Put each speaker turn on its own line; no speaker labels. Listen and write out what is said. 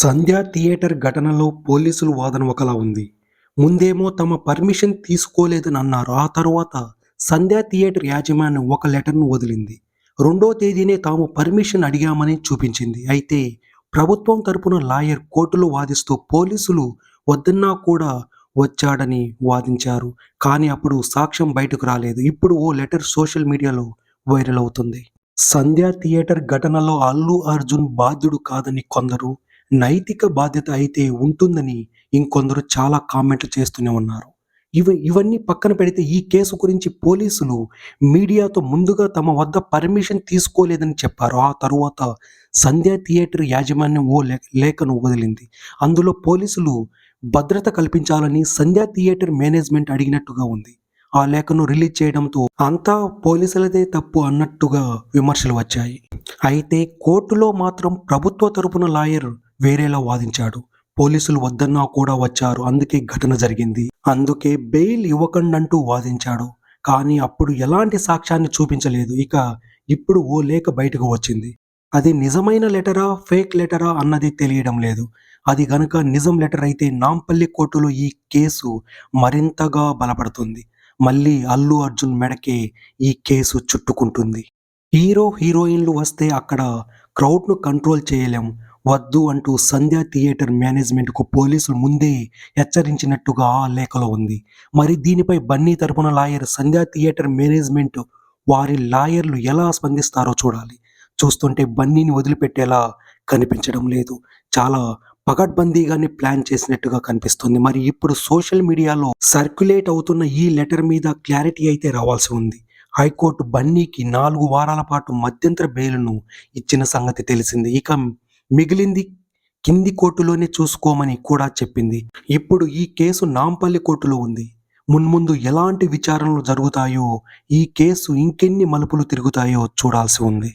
సంధ్య theatre ఘటనలో పోలీసుల వాదన ఒకలా ఉంది. ముందేమో తమ పర్మిషన్ తీసుకోలేదని అన్నారు. ఆ తరువాత సంధ్య థియేటర్ యాజమాన్యం ఒక లెటర్ను వదిలింది. రెండో తేదీనే తాము పర్మిషన్ అడిగామని చూపించింది. అయితే ప్రభుత్వం తరపున లాయర్ కోర్టులో వాదిస్తూ పోలీసులు వద్దన్నా కూడా వచ్చాడని వాదించారు. కానీ అప్పుడు సాక్ష్యం బయటకు రాలేదు. ఇప్పుడు ఓ లెటర్ సోషల్ మీడియాలో వైరల్ అవుతుంది. సంధ్యా థియేటర్ ఘటనలో అల్లు అర్జున్ బాధ్యుడు కాదని కొందరు నైతిక బాధ్యత అయితే ఉంటుందని ఇంకొందరు చాలా కామెంట్లు చేస్తూనే ఉన్నారు. ఇవి ఇవన్నీ పక్కన పెడితే ఈ కేసు గురించి పోలీసులు మీడియాతో ముందుగా తమ వద్ద పర్మిషన్ తీసుకోలేదని చెప్పారు. ఆ తరువాత సంధ్యా థియేటర్ యాజమాన్యం ఓ లే లేఖను వదిలింది. అందులో పోలీసులు భద్రత కల్పించాలని సంధ్యా థియేటర్ మేనేజ్మెంట్ అడిగినట్టుగా ఉంది. ఆ లేఖను రిలీజ్ చేయడంతో అంతా పోలీసులదే తప్పు అన్నట్టుగా విమర్శలు వచ్చాయి. అయితే కోర్టులో మాత్రం ప్రభుత్వ తరపున లాయర్ వేరేలా వాదించాడు. పోలీసులు వద్దన్నా కూడా వచ్చారు. అందుకే ఘటన జరిగింది. అందుకే బెయిల్ ఇవ్వకండంటూ వాదించాడు. కానీ అప్పుడు ఎలాంటి సాక్ష్యాన్ని చూపించలేదు. ఇక ఇప్పుడు ఓ లేఖ బయటకు వచ్చింది. అది నిజమైన లెటరా ఫేక్ లెటరా అన్నది తెలియడం లేదు. అది గనుక నిజం లెటర్ అయితే నాంపల్లి కోర్టులో ఈ కేసు మరింతగా బలపడుతుంది. మళ్ళీ అల్లు అర్జున్ మెడకే ఈ కేసు చుట్టుకుంటుంది. హీరో హీరోయిన్లు వస్తే అక్కడ క్రౌడ్ను కంట్రోల్ చేయలేం. వద్దు అంటూ సంధ్య థియేటర్ మేనేజ్మెంట్కు పోలీసులు ముందే హెచ్చరించినట్టుగా ఆ లేఖలో ఉంది. మరి దీనిపై బన్నీ తరపున లాయర్ సంధ్య థియేటర్ మేనేజ్మెంట్ వారి లాయర్లు ఎలా స్పందిస్తారో చూడాలి. చూస్తుంటే బన్నీని వదిలిపెట్టేలా కనిపించడం లేదు. చాలా పగడ్బందీగానే ప్లాన్ చేసినట్టుగా కనిపిస్తుంది. మరి ఇప్పుడు సోషల్ మీడియాలో సర్క్యులేట్ అవుతున్న ఈ లెటర్ మీద క్లారిటీ అయితే రావాల్సి ఉంది. హైకోర్టు బన్నీకి నాలుగు వారాల పాటు మధ్యంతర బెయిల్ను ఇచ్చిన సంగతి తెలిసింది. ఇక మిగిలింది కింది కోర్టులోనే చూసుకోమని కూడా చెప్పింది. ఇప్పుడు ఈ కేసు నాంపల్లి కోర్టులో ఉంది. మున్ముందు ఎలాంటి విచారణలు జరుగుతాయో ఈ కేసు ఇంకెన్ని మలుపులు తిరుగుతాయో చూడాల్సి ఉంది.